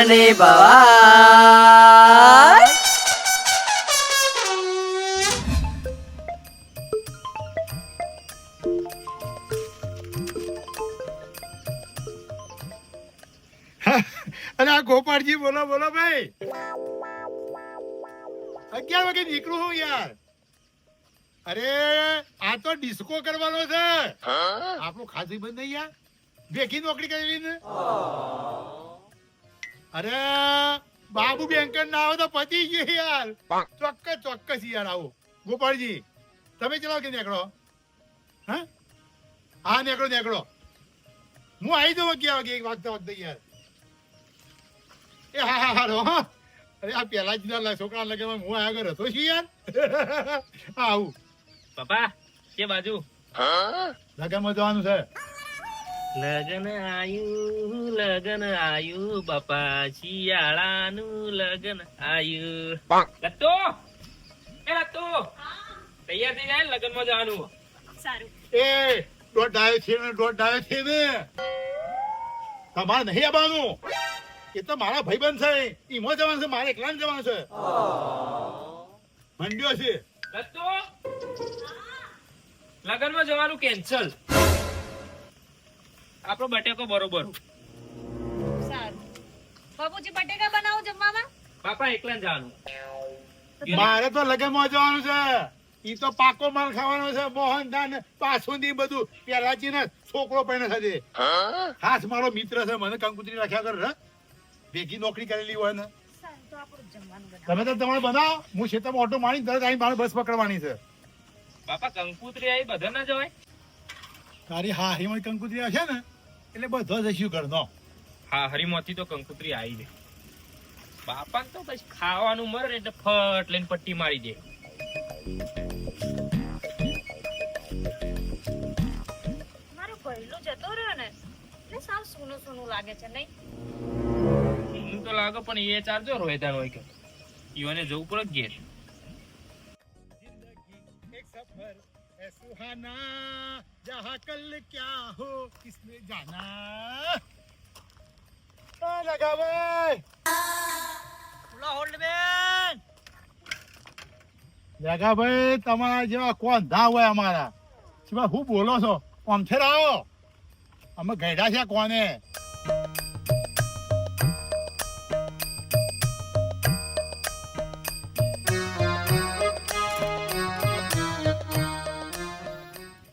ઘરની ભવા અને આ ગોપાળજી બોલો બોલો ભાઈ. અગિયાર વાગે નીકળું હું યાર. અરે આ તો ડિસ્કો કરવાનો છે. આપણું ખાધું બંધ નહીં યાર. ભેગી નોકરી કરી ને અરે બાબુ બેંકર ના આવે તો પતી ગયું યાર. ચોક્કસ ચોક્કસ યાર આવો. ગોપાળજી તમે ચલાવો કે નીકળો? હા? હા નીકળો નીકળો. હું આવી જાઉં અગિયાર વાગે એક વાગતા વાગતા યાર. એ હા હા હારો હા. અરે આ પેલા જ ના છોકરા લગે હું આયા ઘર હતો છું યાર? હા આવું. પપ્પા કે બાજુ? લગનમાં જવાનું છે. લગન આયુ લગન આયુ બાપા શિયાળાનું લગન આયુ. લત્તો! એ લત્તો! તૈયાર થઈ જાય લગનમાં જવાનું? એ દોઢ ડાયો છે ને દોઢ ડાયો છે ને. તમારે નહીં આવવાનું. એ તો મારા ભાઈબંધ છે. ઈમો જવાનું છે મારે એકલા જવાનું છે. મંડ્યો છે. લગનમાં જવાનું કેન્સલ. આપણો બટેકો બરોબર. સારું. બાપુજી બટેકા બનાવો જમવામાં? બાપા એકલા જવાનું. મારે તો લગનમાં જવાનું છે. ઈ તો પાકો માલ ખાવાનો છે. મોહનદાન પાસુંદી બધું. પેલાજી ને છોકરો પણ થશે હાથ મારો મિત્ર છે. મને કંકુતરી રાખ્યા કરે. ભેગી નોકરી કરેલી હોય ને. સારું તો આપણું જમવાનું બનાવો. તમે તો તમારે બનાવો. હું ખેતરમાં ઓટો મારી તરત આવી મારે બસ પકડવાની છે. બાપા કંકુતરી આવી બધા ના જવાય તારી હા હિમય કંકુતરી છે ને એટલે બધો જશું ઘરનો. હા હરીમાંથી તો કંકુતરી આવી દે બાપા તો પછી ખાવાનું મરે એટલે ફટ લઈને પટ્ટી મારી દે. ને એટલે સાવ સૂનું લાગે છે નહીં? સૂનું તો લાગે પણ એ ચાર્જો રોહેદાર હોય કે. ઈવાને જવું પડે ઘેર. સુહાના. जहाँ कल क्या हो किसने जाना आ, लगा भाई લગા ભાઈ તમારા જેવા કોણ ધા હોય અમારા શિવા હું બોલો છો આમ છે આવો અમે ગયડા છે કોને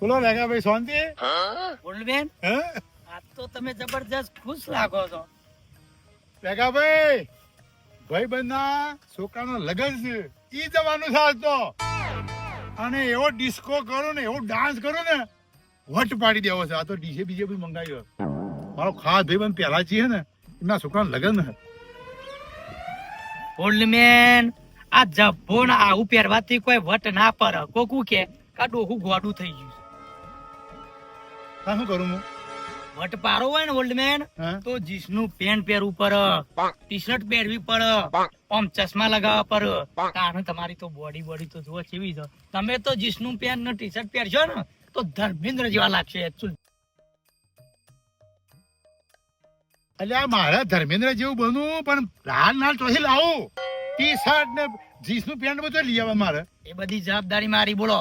બોલો લગા શાંતિ? બોલબેન આ તો તમે જબરજસ્ત ખુશ લાગો છો. લગા ભાઈ બંધના છોકરાનો લગન છે ઈ જવાનું છે આજ તો. અને એવો ડિસ્કો કરો ને એવો ડાન્સ કરો ને વટ પાડી દેવો છે. આ તો ડીજે બીજે બી મંગાવ્યો મારો ખાસ ભાઈ બંધ પહેલા છીએ ને એમના છોકરાનું લગન છે. ઓલ્ડમેન આ જબ્બો ને આવું પહેરવાથી કોઈ વટ ના પર કોકું કે? આ ડોહું ગોડું થઈ ગયું. શું કરું હું? વટ પારો હોય ને ઓલ્ડ મેન તો જીસનું પેન્ટ પહેરવું પડે ટી શર્ટ પહેરવી પડે આમ ચશ્મા લગાવવા પડે કારણ તમારી તો બોડી બોડી તો જુઓ કેવી છે. તમે તો જીસનું પેન્ટ ને ટી શર્ટ પહેરશો ને તો ધર્મેન્દ્ર જેવા લાગશે. એટલે આ મારા ધર્મેન્દ્ર જેવું બનવું પણ લાલ લાલ ચોથી લાવું. ટી શર્ટ ને જીસનું પેન્ટ બધું લઈ આવે મારે. એ બધી જવાબદારી મારી બોલો.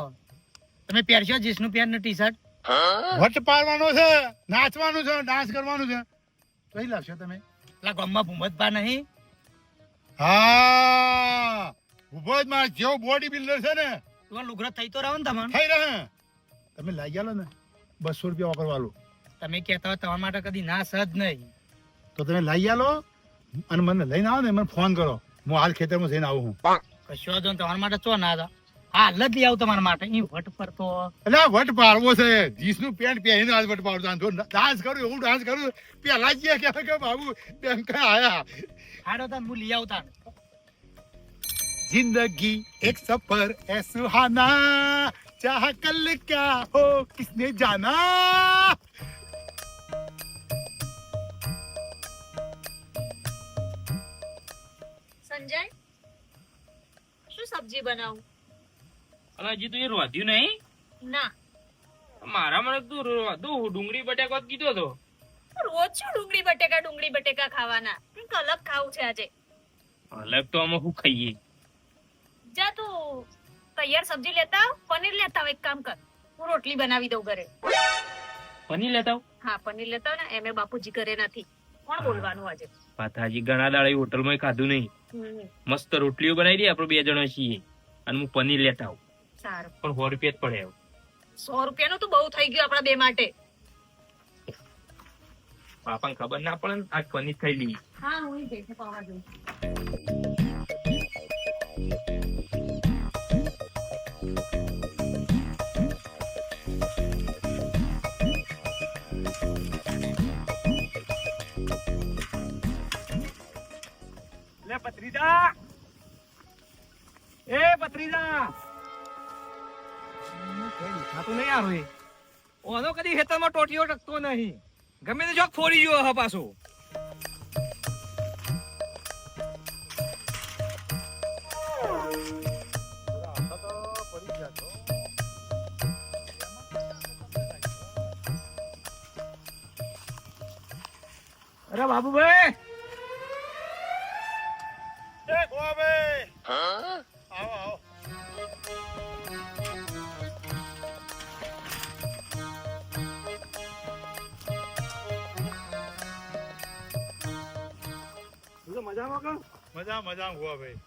તમે પહેરશો જીસનું પેન્ટ ને ટી શર્ટ વટ પાડવાનો છે નાચવાનું છે ડાન્સ કરવાનું છે. કઈ લાવશો તમે? લા ગામમાં ભૂમતભા નહીં. હા ઊભો માં જેવો બોડી બિલ્ડર છે ને. તો લુગડો થઈ તો રહો ને તમને થઈ રહે. તમે લઈ આલો ને બસો રૂપિયા વાપરવાલો તમે કહેતા હોય તમારા માટે કદી ના સજ નહીં. તો તમે લાગી આલો અને મને લઈને આવો ને મને ફોન કરો. હું હાલ ખેતરમાં જઈને આવું હું. કશું વાંધો તમારા માટે ચો ના હતા. હા જ લઈ આવું તમારા માટે. એ વટ પર એટલે વટ પાડવો છે. જીસનું પેન્ટ પહેરીને આજ વટ પાડતો જો ડાન્સ કરું એવું ડાન્સ કરું પેલા જે કે કે બાબુ બેંક આયા. હાડો તા હું લઈ આવતા જિંદગી એક સફર એ સુહાના ચાહ કલ ક્યા હો કિસને જાના? સંજય શું સબ્જી બનાવું? અને હજી તું એ રોધ્યું નહીં? ના. મારા મને તું રોધું ડુંગળી બટેકા કીધો તો. રોજ શું ડુંગળી બટેકા ડુંગળી બટેકા ખાવાના? કંઈક અલગ ખાવું છે આજે. અલગ તો અમે હું ખાઈએ? જા તું તૈયાર સબ્જી લેતા આવ પનીર લેતા આવ એક કામ કર. હું રોટલી બનાવી દઉં ઘરે. પનીર લેતા આવો. હા પનીર લેતા આવ ને એમે બાપુજી ઘરે નથી. કોણ બોલવાનું આજે? પાથાજી ઘણા દાડા હોટલમાં ખાધું નહીં. મસ્ત રોટલીઓ બનાવી દે આપણે બે જણા છીએ. અને હું પનીર લેતા આવું. સારું. પણ સો રૂપિયા જ પડે. સો રૂપિયાનું તો બહુ થઈ ગયું આપણા બે માટે. પાપાને ખબર ના પડે ને આજ પનીર થઈ લઈએ. હા હું જઈશ પાવા જઈશ લે પત્રીદા એ પત્રીદા ખાતું નહીં આવે ઓનો કદી ખેતરમાં ટોટીઓ ટકતો નહીં. ગમે તે જોક ફોડી ગયો હ પાછો. અરે બાબુભાઈ! મજા હોવા ભાઈ.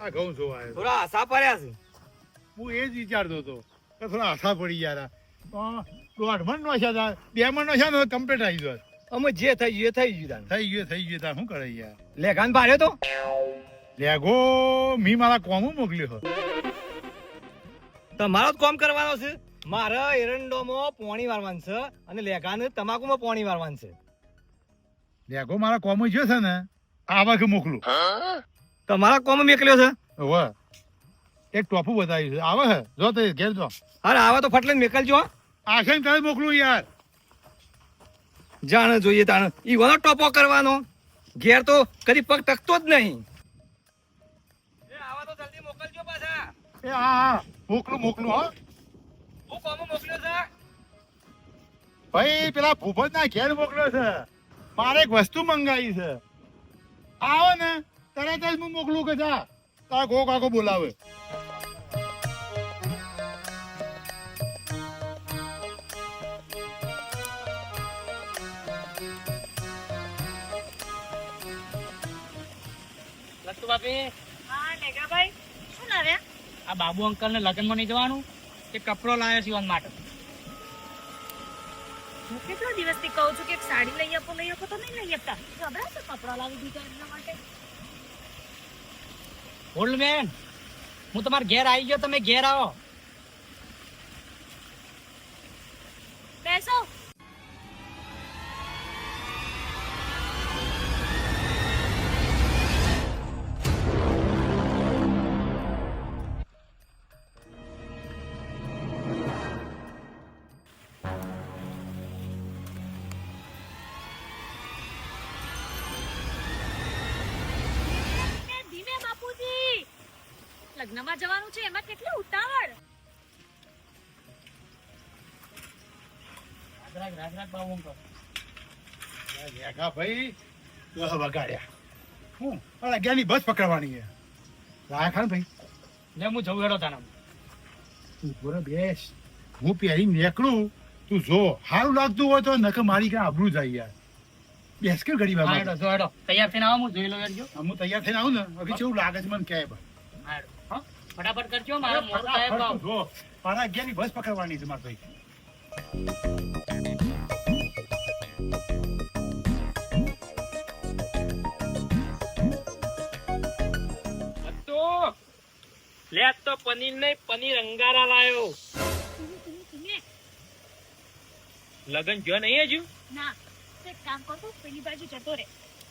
આ ઘઉં જોવા આવ્યો. થોડા આશા પડ્યા છે. હું એ જ વિચારતો હતો કે થોડા આશા પડી યાર દોઢ મણ નો છે બે મણ નો છે ને કમ્પ્લીટ આવી ગયો. અમે જે થઈ ગયું થઈ ગયું થઈ ગયું થઈ ગયું તા શું કરે યાર? લેખાન ભાર્યો તો? લેગો મી મારા કોમ મોકલ્યો હતો તમારો જ કોમ કરવાનો છે? મારે એરંડોમાં પોણી વારવાનું છે અને લેગાને તમાકુમાં પોણી વારવાનું છે. લેગો મારા કોમ જો છે ને આવા કે મોકલું તમારા કોમ મેકલ્યો છે? હવે એક ટોપું બતાવ્યું છે. આવે હે? જો તે ઘેર જો. અરે આવા તો ફટલે મેકલજો. આશે તારે મોકલું યાર. જાણે જોઈએ તાણ. ઈવાનો ટોપો કરવાનો. ઘેર તો કદી પગ ટકતો જ નહીં. એ આવા તો જલ્દી મોકલજો પાછા. એ હા હા મોકલું મોકલું હા. હું કોમ મોકલ્યો છે? ભાઈ પેલા ભૂપત ના ઘેર મોકલ્યો છે. મારે એક વસ્તુ મંગાવી છે. આવો ને તરત જ હું મોકલું કે જા. તારા ગો કાકો બોલાવે. લત્તુ બાપી? હા નેગાભાઈ શું લાવ્યા? આ બાબુ અંકલ ને લગ્નમાં નહીં જવાનું? કે કપડો લાવ્યો સીવન માટે? હું કેટલા દિવસથી કહું છું કે એક સાડી લઈ આપો લઈ આપો તો નહીં લઈ આપતા. ગભરા છો કપડા લાવી દીધા એમના માટે. ઓલ્ડ મેન, હું તમારા ઘેર આવી ગયો, તમે ઘેર આવો. લગ્નમાં જવાનું છે એમાં કેટલી ઉતાવળ? ભાઈ. વગાડ્યા. હું? બસ પકડવાની છે. રાખા ભાઈ? લે હું જવું હેડો તાના તું બોલો બેસ. હું પહેરી નીકળું. તું જો સારું લાગતું હોય તો નක મારી ક્યાં આબરૂ જાય યાર. બેસ કે ઘડી બાબા? હેડો જો હેડો. તૈયાર થઈને આવો હું જોઈ હેડજો. હું તૈયાર થઈને આવું ને. હવે કેવું લાગે છે મને કહે ભાઈ? ફટાફટ કરજો મારા મોડું થાય તો જો મારા અગિયારની બસ પકડવાની છે મારા ભાઈ. લે તો પનીર નહીં પનીર અંગારા લાયો. લગન જો નહીં હજુ? ના એક કામ કરતો પેલી બાજુ જતો રે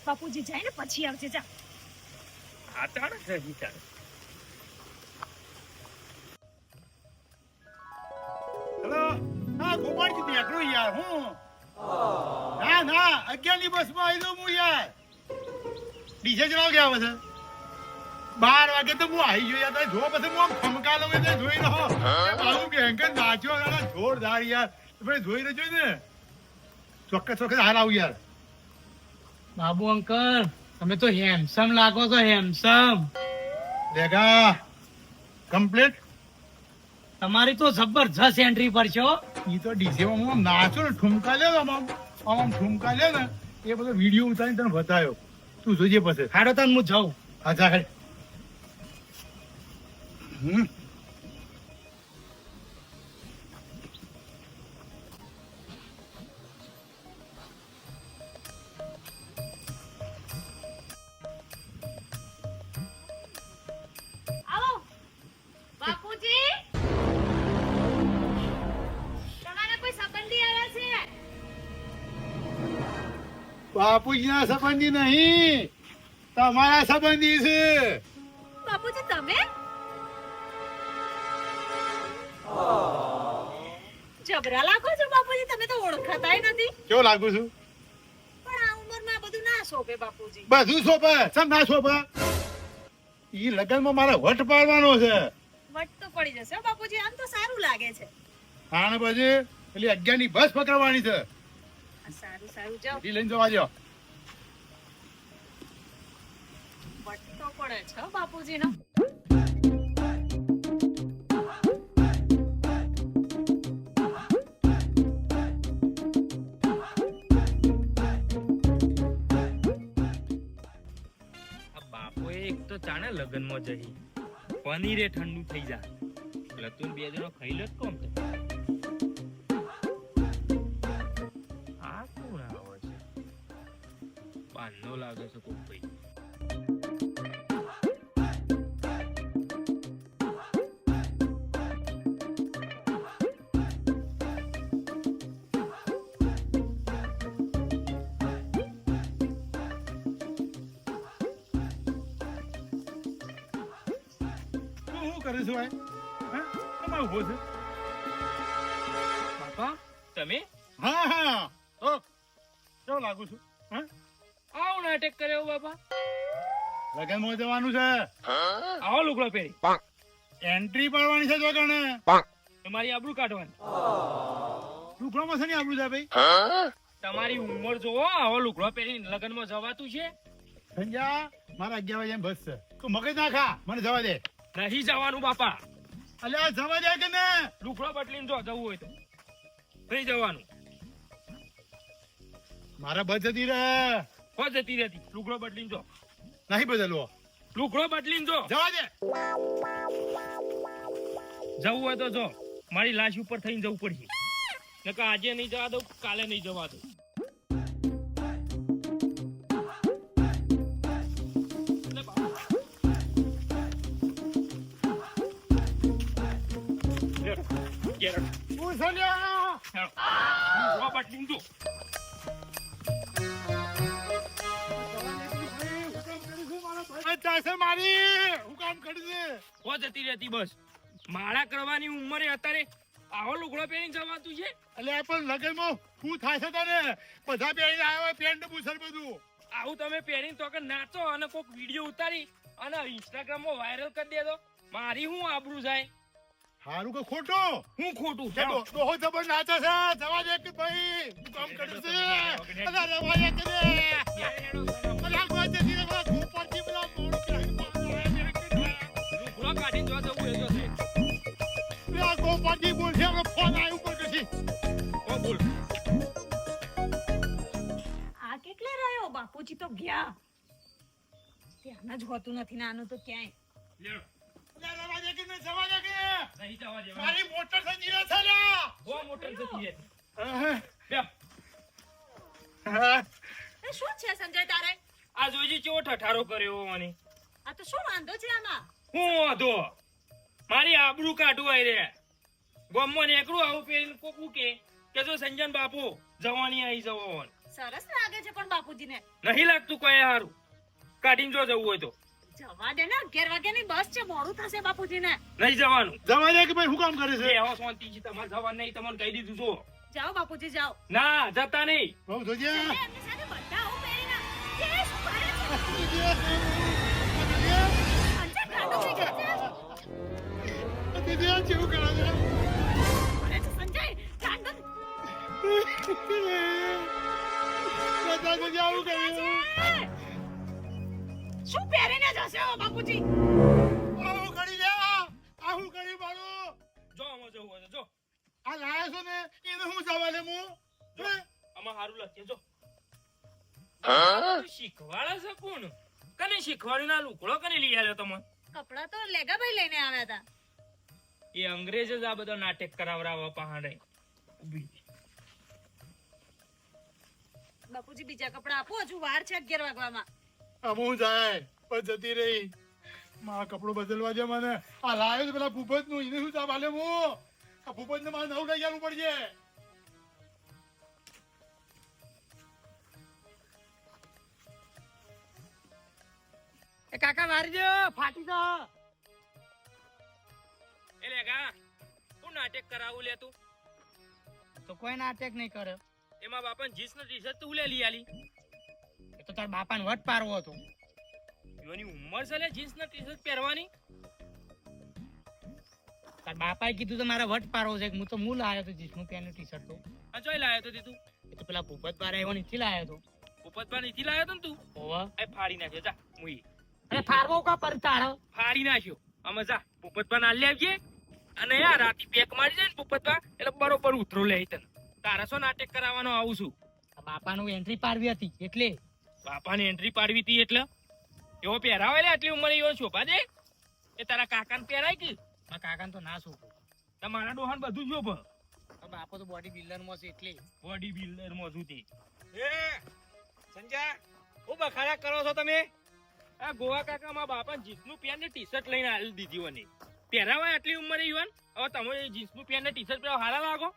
બાપુજી જાય ને પછી આવજે જા. આ તાણ છે હેલો હા ગોપાલજી નીકળું યાર હું? ના ના અગિયારની બસમાં આવી દઉં હું યાર. ડીજે ચલાવ ગયા આવે છે. બાર વાગે તો હું આવી ગયો યાર જો પછી હું આમ ખમકા લઉં એટલે જોઈ રહો. બાબુ બેંકર નાચ્યો જોરદાર યાર. તમે જોઈ રહ્યો ને. ચોક્કસ ચોક્કસ હાલ આવું યાર. બાબુ અંકલ તમે તો હેમસમ લાગો છો હેન્ડસમ દેગા કમ્પ્લીટ તમારી તો જબરજસ્ત એન્ટ્રી પર છો. ઈ તો ડીજે માં હું નાચો ને ઠુમકા લે આમ આમ આમ ઠુમકા લે ને એ બધો વીડિયો ઉતારીને તને બતાવ્યો તું જોજે પછી. હાડો તન હું જાઉં. હા જા હેડ. હમ. બાપુજીના સંબંધી નહીં. તમારા સંબંધી છે. બાપુજી તમે? જબરા લાગો છો બાપુજી તમે તો ઓળખાતાય નથી. કેવો લાગુ છું? પણ આ ઉંમરમાં બધું ના શોભે બાપુજી. બધું સોપે સમ ના સોપે ઈ લગનમાં મારે વટ પાડવાનો છે. વટ તો પડી જશે બાપુજી આમ તો સારું લાગે છે. આને પછી પેલી અગિયારની બસ પકડવાની છે. સારું સારું જાઓ. લઈને જવા દો વટ તો પડે છે માં બાપુજીનો. આ બાપોએ એક તો લગનમાં જઈ. પનીરે ઠંડુ થઈ જાય. લતુન બે જણો ખાઈ લો કોમ તો. બાંધો લાગે છે કોક ભાઈ. કરે છે ભાઈ? હા? કેમ ઊભો છે? બાપા તમે? હા હા. તો કેવો લાગુ છું? હા? આવો નાટક કર્યો બાપા. લગનમાં જવાનું છે. આવો લુગડો પહેરી. એન્ટ્રી પાડવાની છે જો તમારી આબરૂ કાઢવાની. ટુકડામાં છે ને આબરૂ છે ભાઈ? તમારી ઉંમર જોવો આવો લુગડો લગનમાં જવાતું છે. સંજ્યા મારા અગિયાર વાગે બસ છે. તું મગજ ના ખા મને જવા દે. નહીં જવાનું બાપા. અલ્યા જવા દે કે ને? લુગડો બદલીને જો જવું હોય તો. નહીં જવાનું. મારા બસ જતી રહે. હો જતી રહેતી લુગડો બદલીને જો. નહીં બદલવો. લુગડો બદલીને જો. જવા દે. જવું હોય તો જો. મારી લાશ ઉપર થઈને જવું પડશે. નકર આજે નહીં જવા દઉં કાલે નહીં જવા દઉં. લે. બાપા. લે, ઘેર. હું સંજ્યા લુગડો બદલીને જો. ચાલશે મારી. હું કામ કરશે હો જતી રહેતી બસ. માળા કરવાની ઉંમરે અત્યારે આવો લુગડો પહેરીને જવાતું છે? અલ્યા પણ લગનમાં શું થાય છે તને? બધા પહેરીને આવ્યો હોય પેન્ટ બુસર બધું. આવું તમે પહેરીને તો કે નાચો અને કોઈક વીડિયો ઉતારી અને ઇન્સ્ટાગ્રામમાં વાયરલ કરી દેજો. મારી હું આબરૂ જાય. હારું કે ખોટું? હું ખોટું ચાલો. ડો- જબર નાચે છે. જવા દે કે ભાઈ. હું કામ કરશે અલ્યા રવા દે. કે પેલા ગોપાલજી બોલશે, આપણે ફોન આવ્યો ઉપર પછી. હો, બોલ. આ કેટલે રહ્યો બાપુજી તો ગયા ધ્યાન જ હોતું નથી ને આનું તો ક્યાંય લ્યો. અલ્યા દે કે ને, જવા દે કે. નહીં જવા દેવાનું. મારી મોટર સંજી રહે છે. બહુ મોટર જતી શું છે સંજય તારે આ જોઈજી કેવો ઠઠારો કર્યો મને આ તો શું વાંધો છે આમાં હું વાંધો મારી આબરૂ કાઢવા આવી રે ગોમમાં એકલું આવું પહેરીને કોક કે કે જો સંજન બાપુ જવાની આવી જવો સરસ લાગે છે પણ બાપુજીને. નહીં લાગતું કોઈ હારું. કાઢીને જો જવું હોય તો. જવા દે ને અગિયાર વાગ્યાની બસ છે મોડું થશે બાપુજીને. નહીં જવાનું. જવા દે કે ભાઈ શું કામ કરે છે? આવો શાંતિ છે તમારે જવાનું નહીં તમને કહી દીધું છો જાઓ બાપુજી જાઓ. ના જતા નહીં. બહુ જોજે. એમની સાથે બધા આવું પહેરીને કે શું કરે છે? જોજે. કાઢો થઈ ગયા છે જોજે, કેવું કરે છે. બતા દેજે આવું કર્યું શું પહેરીને જશે બાપુજી? આવું કરી લે આવું કરી મારું જો આમાં જવું હોય જો. આ લાયા છો ને એને હું સવાલે હું? જો આમાં સારું લખીએ જો. શીખવાડે છે કોણ? કને શીખવાડી ના લુકડો કને લઈ આવ્યો તમે કપડા તો લેગાભાઈ લઈને આવ્યા હતા. એ અંગ્રેજ જ આ બધો નાટક કરાવરાવા પહાડે. બાપુજી બીજા કપડા આપો. હજુ વાર છે અગિયાર વાગવામાં. હું જાય પણ જતી રહી. મારા કપડો બદલવા છે મને. આ લાયો છે પેલા ભૂપતનું એને શું સવાલે હું? આ ભૂપત ને મારે નવું લઈ પડશે. એ કાકા મારી દો. ફાટી દો. એ લેગા હું નાટક કરાવું લે તું. તો કોઈ નાટક નહીં કર્યો એમાં બાપા જીન્સ નો ટી શર્ટ તું લે લઈ આલી. એ તો તાર બાપાને વટ પારવો હતો. એની ઉંમર છે લે જીન્સ ના ટી શર્ટ પહેરવાની? તાર બાપાએ કીધું તો મારા વટ પારવો છે. હું તો મૂળ લાયો તો જીસનું પેન ટી શર્ટ તો. આ જોઈ લાયો તો તે એ તો પેલા ભૂપત બાર આવ્યો નીચે લાયો તો. બાર નીચી લાયો તો ને તું? ઓવા એ ફાડી નાખ્યો જા મુઈ અરે ફારવો કા પર તારો? ફાડી નાખ્યો. અમે જા પોપતમાં ના લે આવીએ અને યાર રાતી પેક મારી જાય ને પોપતમાં એટલે બરોબર ઉતરો લે તને. તારા શું નાટક કરાવવાનો આવું છું. આ બાપાનું એન્ટ્રી પાડવી હતી એટલે. બાપાને એન્ટ્રી પાડવી હતી એટલે? એવો પહેરાવે લે આટલી ઉંમરે એવો શોભા દે. એ તારા કાકાને પહેરાય કે? આ કાકાને તો ના શું તમારા ડોહાન બધું શોભ. આ બાપો તો બોડી બિલ્ડરમાં છે એટલે. બોડી બિલ્ડરમાં સુધી એ સંજય હું બખાડા કરો છો તમે? આ ગોવા કાકા માં બાપા જીન્સનું પેન્ટ ને ટી શર્ટ લઈને આલી દીધી મને પહેરાવાય આટલી ઉંમરે યુવાન હવે તમે જીન્સનું પેન્ટ ને ટી શર્ટ પહેરાવ હારા લાગો.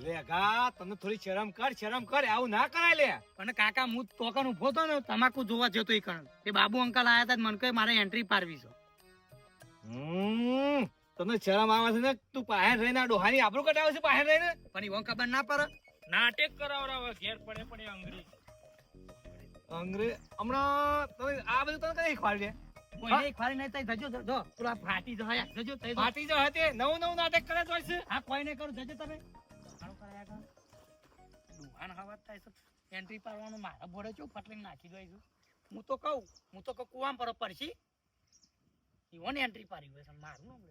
લે ગા તને થોડી શરમ કર શરમ કર આવું ના કરાય લે. પણ કાકા હું તોકન ઊભો તો ને તમાકુ જોવા જતો એ કણ એ બાબુ અંકલ આયા હતા મને કહે મારે એન્ટ્રી પારવી છે. હમ તને શરમ આવે છે ને તું પાહે રહીને આ ડોહાની આબરૂ કટાવે છે પાહે રહીને? પણ ઈવન ખબર ના પડે. નાટક કરાવરાવે ઘેર પડે પડે અંગ્રેજ. અંગ્રેજ હમણાં તમે આ બધું તને કઈ ખવાડી દે કોઈને ફાડી નહીં થાય જજો જો પેલા ફાટી જાય જજો થઈ ફાટી પાટી જો હતી નવું નવું નાટક કરે તો છે? હા કોઈ નહીં કરું જજો તમે. દુકાન હવા થાય છે. એન્ટ્રી પાડવાનું, મારા ભોડે છું ફટલીને નાખી દઈશું હું તો કહું, હું તો કહું કુવામ પર પડશી ઈવન એન્ટ્રી પાડી હોય છે, મારું નામ